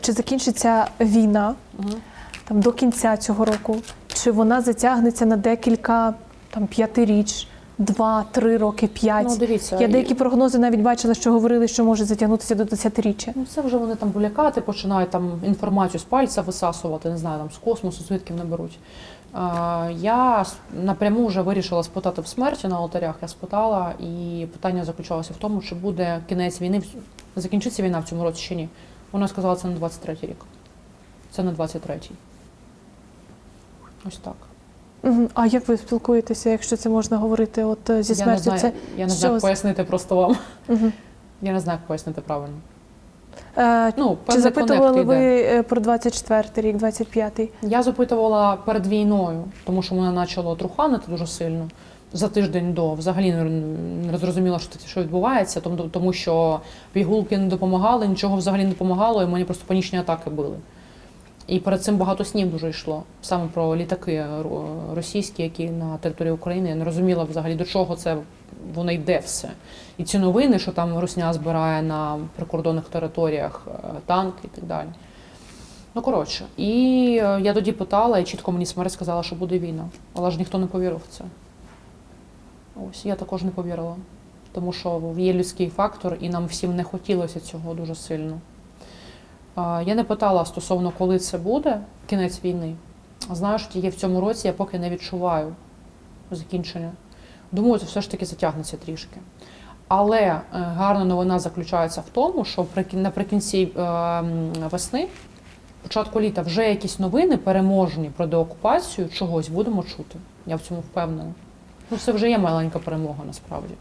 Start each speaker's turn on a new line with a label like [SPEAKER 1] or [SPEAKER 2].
[SPEAKER 1] чи закінчиться війна там до кінця цього року, чи вона затягнеться на декілька там п'ятиріч, два-три роки, п'ять.
[SPEAKER 2] Ну, дивіться,
[SPEAKER 1] Я
[SPEAKER 2] і-
[SPEAKER 1] деякі прогнози навіть бачила, що говорили, що може затягнутися до десятиріччя.
[SPEAKER 2] Ну, це вже вони там булякати, починають там інформацію з пальця висасувати, не знаю, там з космосу, звідки не беруть. Я напряму вже вирішила спитати в смерті на алтарях. Я спитала, і питання заключалося в тому, чи буде кінець війни, закінчиться війна в цьому році чи ні. Вона сказала, це на 23-й рік. Це на 23-й. Ось так.
[SPEAKER 1] Мгм. А як ви спілкуєтеся, якщо це можна говорити от е, зі
[SPEAKER 2] я не
[SPEAKER 1] смертю?
[SPEAKER 2] знаю,
[SPEAKER 1] Це
[SPEAKER 2] я не
[SPEAKER 1] що
[SPEAKER 2] знаю, як
[SPEAKER 1] з-
[SPEAKER 2] пояснити просто вам.
[SPEAKER 1] Мгм.
[SPEAKER 2] Я не знаю, як пояснити правильно.
[SPEAKER 1] Е,
[SPEAKER 2] Ну,
[SPEAKER 1] чи
[SPEAKER 2] певний
[SPEAKER 1] запитували
[SPEAKER 2] коннект
[SPEAKER 1] ви
[SPEAKER 2] йде.
[SPEAKER 1] е, про 24 рік, 25-й?
[SPEAKER 2] Я запитувала перед війною, тому що мене почало труханити дуже сильно. За тиждень до взагалі не, зрозуміла, що, що відбувається, тому, тому що пігулки не допомагали, нічого взагалі не допомагало, і мені просто панічні атаки били. І перед цим багато снів дуже йшло саме про літаки російські, які на території України. Я не розуміла взагалі до чого це воно йде все. І ці новини, що там Русня збирає на прикордонних територіях е, танки і так далі. Ну, коротше, і е, я тоді питала, і чітко мені смерть сказала, що буде війна. Але ж ніхто не повірив в це. Ось я також не повірила. Тому що є людський фактор, і нам всім не хотілося цього дуже сильно. Я не питала стосовно, коли це буде, кінець війни. Знаю, що є в цьому році, я поки не відчуваю закінчення. Думаю, це все ж таки затягнеться трішки. Але е, гарна новина заключається в тому, що наприкінці е, весни, початку літа, вже якісь новини переможні про деокупацію чогось будемо чути. Я в цьому впевнена. Ну, це вже є маленька перемога насправді.